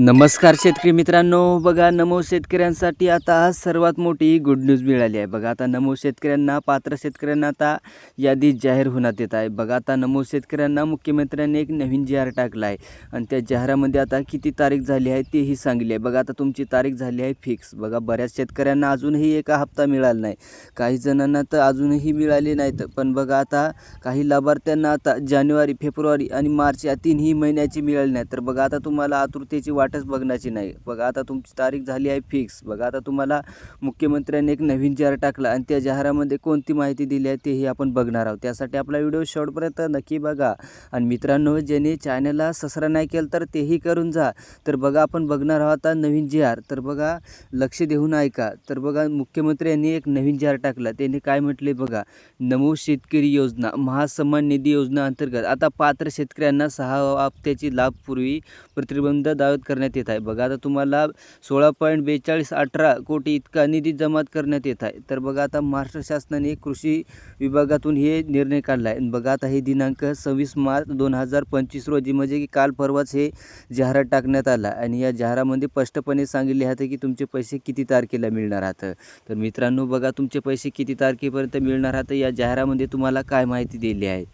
नमस्कार शेतकरी मित्रांनो बघा नमो शेतकऱ्यांसाठी आता सर्वात मोठी गुड न्यूज मिळाली आहे. बघा आता नमो शेतकऱ्यांना पात्र शेतकऱ्यांना आता यादी जाहीर होण्यात येत आहे. बघा आता नमो शेतकऱ्यांना मुख्यमंत्र्यांनी एक नवीन जाहीर टाकला आहे आणि त्या जाहिरामध्ये आता किती तारीख झाली आहे तेही सांगली आहे बघा आता तुमची तारीख झाली आहे फिक्स बघा बऱ्याच शेतकऱ्यांना अजूनही एका हप्ता मिळाला नाही. काही जणांना तर अजूनही मिळाले नाहीत. पण बघा आता काही लाभार्थ्यांना आता जानेवारी फेब्रुवारी आणि मार्च या तीनही महिन्याची मिळाली नाही तर बघा आता तुम्हाला आतुरतेची वाट वाटच बघण्याची नाही. बघा आता तुमची तारीख झाली आहे फिक्स बघा आता तुम्हाला मुख्यमंत्र्यांनी एक नवीन जाहीर टाकला आणि त्या जाहिरामध्ये कोणती माहिती दिली आहे तेही आपण बघणार आहोत. त्यासाठी आपला व्हिडिओ शेवटपर्यंत नक्की बघा. आणि मित्रांनो ज्याने चॅनलला सबस्क्राईब नाही केलं तर तेही करून जा. तर बघा आपण बघणार आहोत आता नवीन जी तर बघा लक्ष देऊन ऐका. तर बघा मुख्यमंत्री यांनी एक नवीन जाहीर टाकला. त्यांनी काय म्हटले बघा? नमो शेतकरी योजना महासन्मान निधी योजना अंतर्गत. आता पात्र शेतकऱ्यांना सहा हप्त्याची लाभपूर्वी प्रतिबंध दावत करण्यात येत आहे. बघा आता तुम्हाला सोळा पॉईंट बेचाळीस अठरा कोटी इतका निधी जमा करण्यात येत आहे. तर बघा आता महाराष्ट्र शासनाने कृषी विभागातून हे निर्णय काढला आहे आणि बघा आता हे दिनांक सव्वीस मार्च दोन हजार पंचवीस रोजी म्हणजे की काल परवाच हे जाहिरात टाकण्यात आला. आणि या जाहिरामध्ये स्पष्टपणे सांगितले आहे की तुमचे पैसे किती तारखेला मिळणार आहात. तर मित्रांनो बघा तुमचे पैसे किती तारखेपर्यंत मिळणार आहात या जाहिरामध्ये तुम्हाला काय माहिती दिली आहे.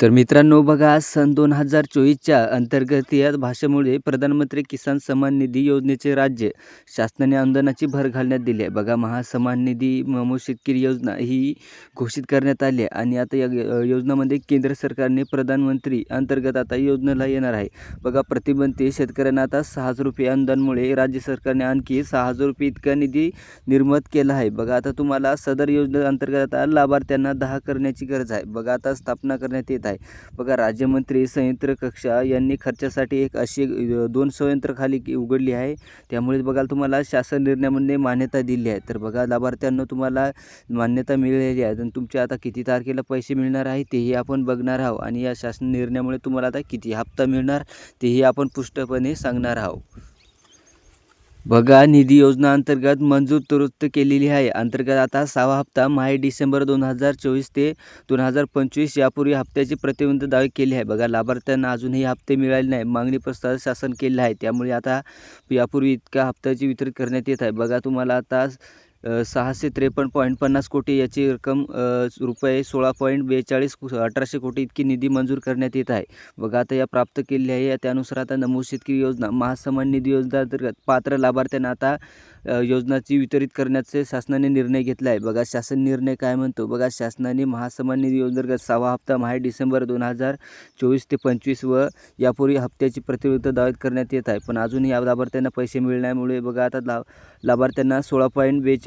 तर मित्रांनो बघा सन दोन हजार चोवीसच्या अंतर्गत या भाषेमुळे प्रधानमंत्री किसान सन्मान निधी योजनेचे राज्य शासनाने अनुदानाची भर घालण्यात दिली आहे. बघा महासन्मान निधी ममो शेतकरी योजना ही घोषित करण्यात आली आहे आणि आता या योजनामध्ये केंद्र सरकारने प्रधानमंत्री अंतर्गत आता योजनेला येणार आहे. बघा प्रतिबंधित शेतकऱ्यांना आता सहा हजार रुपये अनुदानमुळे राज्य सरकारने आणखी सहा हजार रुपये इतका निधी निर्मित केला आहे. बघा आता तुम्हाला सदर योजनेअंतर्गत आता लाभार्थ्यांना दहा करण्याची गरज आहे. बघा आता स्थापना करण्यात येत आहे. बघा राज्यमंत्री संयंत्र कक्षा यांनी खर्चासाठी एक अशी दोन संयंत्र खाली उघडली आहे. त्यामुळे बघाल तुम्हाला शासन निर्णयामध्ये मान्यता दिली आहे. तर बघा लाभार्थ्यांना तुम्हाला मान्यता मिळालेली आहे. आणि तुमच्या आता किती तारखेला पैसे मिळणार आहे तेही आपण बघणार आहोत. आणि या शासन निर्णयामुळे तुम्हाला आता किती हप्ता मिळणार तेही आपण पुष्टपणे सांगणार आहोत. बघा निधी योजना अंतर्गत मंजूर दुरुस्त केलेली आहे. अंतर्गत आता सहावा हप्ता माहे डिसेंबर दोन हजार चोवीस ते दोन हजार पंचवीस यापूर्वी हप्त्याचे प्रतिबंध दावे केले आहे. बघा लाभार्थ्यांना अजूनही हप्ते मिळाले नाही मागणी प्रस्ताव शासन केले आहे. त्यामुळे आता यापूर्वी इतक्या हप्त्याची वितरित करण्यात येत आहे. बघा तुम्हाला आता सहाशे त्रेपन्न पॉईंट पन्नास कोटी याची रक्कम रुपये सोळा पॉईंट बेचाळीस अठराशे कोटी इतकी निधी मंजूर करण्यात येत आहे. बघा आता या प्राप्त केली आहे. त्यानुसार आता नमूद शेतकरी योजना महासमान निधी योजना अंतर्गत पात्र लाभार्थ्यांना आता योजनाची वितरित करण्याचे शासनाने निर्णय घेतला आहे. बघा शासन निर्णय काय म्हणतो? बघा शासनाने महासमान निधी योजनेअंतर्गत सहावा हप्ता माहे डिसेंबर दोन हजार चोवीस ते पंचवीस व यापूर्वी हप्त्याची प्रतिबद्ध दावेत करण्यात येत आहे. पण अजूनही या लाभार्थ्यांना पैसे मिळण्यामुळे बघा आता लाभार्थ्यांना सोळा पॉईंट बेचाळीस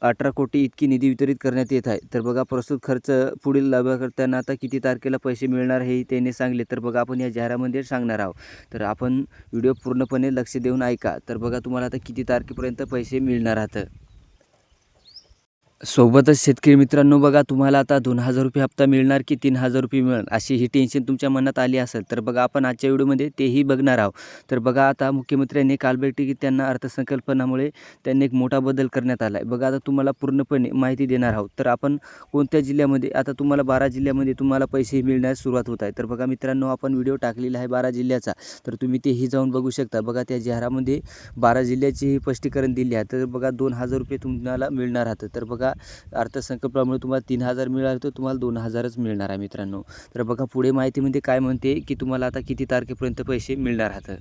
अठरा कोटी इतकी निधी वितरित करण्यात येत आहे. तर बघा प्रस्तुत खर्च पुढील लाभकर्त्यांना आता किती तारखेला पैसे मिळणार हे त्याने सांगले. तर बघा आपण या जाहिरामध्ये सांगणार आहोत. तर आपण व्हिडिओ पूर्णपणे लक्ष देऊन ऐका. तर बघा तुम्हाला आता किती तारखेपर्यंत पैसे मिळणार आहात? सोबतच शेतकरी मित्रांनो बघा तुम्हाला आता दोन हजार रुपये हप्ता मिळणार की तीन हजार रुपये मिळणार? अशी ही टेन्शन तुमच्या मनात आली असेल तर बघा आपण आजच्या व्हिडिओमध्ये तेही बघणार आहोत. तर बघा आता मुख्यमंत्र्यांनी काल बैठकीत त्यांना अर्थसंकल्पनामुळे त्यांनी एक मोठा बदल करण्यात आला आहे बघा आता तुम्हाला पूर्णपणे माहिती देणार आहोत. तर आपण कोणत्या जिल्ह्यामध्ये आता तुम्हाला बारा जिल्ह्यामध्ये तुम्हाला पैसे मिळण्यास सुरुवात होत आहे. तर बघा मित्रांनो आपण व्हिडिओ टाकलेला आहे बारा जिल्ह्याचा. तर तुम्ही तेही जाऊन बघू शकता. बघा त्या जाहिरामध्ये बारा जिल्ह्याची स्पष्टीकरण दिली आहे. तर बघा दोन हजार रुपये तुम्हाला मिळणार आहात. तर बघा अर्थसंकल्पामुळे तुम्हाला तीन हजार मिळाले तर तुम्हाला दोन हजारच मिळणार आहे मित्रांनो. तर बघा पुढे माहितीमध्ये काय म्हणते की तुम्हाला आता किती तारखेपर्यंत पैसे मिळणार आहेत?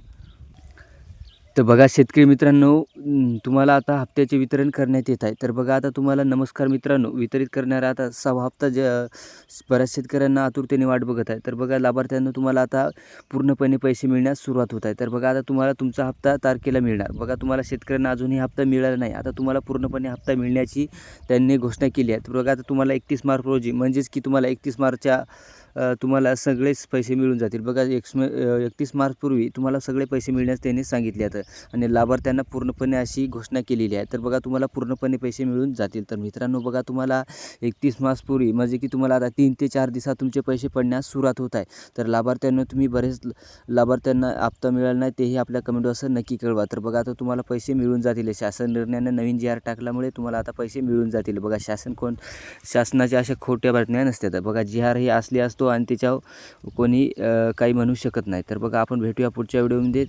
तर बघा शेतकरी मित्रांनो तुम्हाला आता हप्त्याचे वितरण करण्यात येत आहे. तर बघा आता तुम्हाला नमस्कार मित्रांनो वितरित करणारा आता सहा हप्ता ज बऱ्याच शेतकऱ्यांना आतुरतेने वाट बघत आहे. तर बघा लाभार्थ्यांना तुम्हाला आता पूर्णपणे पैसे मिळण्यास सुरुवात होत आहे. तर बघा आता तुम्हाला तुमचा हप्ता तारखेला मिळणार. बघा तुम्हाला शेतकऱ्यांना अजूनही हप्ता मिळाला नाही. आता तुम्हाला पूर्णपणे हप्ता मिळण्याची त्यांनी घोषणा केली आहे. तर बघा आता तुम्हाला एकतीस मार्च रोजी म्हणजेच की तुम्हाला एकतीस मार्चच्या तुम्हाला सगळेच पैसे मिळून जातील. बघा एक्स एकतीस मार्चपूर्वी तुम्हाला सगळे पैसे मिळण्यास त्यांनी सांगितले आहेत आणि लाभार्थ्यांना पूर्णपणे अशी घोषणा केलेली आहे. तर बघा तुम्हाला पूर्णपणे पैसे मिळून जातील. तर मित्रांनो बघा तुम्हाला एकतीस मार्चपूर्वी म्हणजे की तुम्हाला आता तीन ते चार दिवसात तुमचे पैसे पडण्यास सुरुवात होत आहे. तर लाभार्थ्यांना तुम्ही बरेच लाभार्थ्यांना हप्ता मिळाला नाही तेही आपल्या कमेंट असं नक्की कळवा. तर बघा आता तुम्हाला पैसे मिळून जातील. शासन निर्णयानं नवीन जी आर टाकल्यामुळे तुम्हाला आता पैसे मिळून जातील. बघा शासन कोण शासनाच्या अशा खोट्या बातम्या नसतात. बघा जी आर ही असली असते असतो आणि त्याच्यावर कोणी काही म्हणू शकत नाही. तर बघा आपण भेटूया पुढच्या व्हिडिओमध्ये.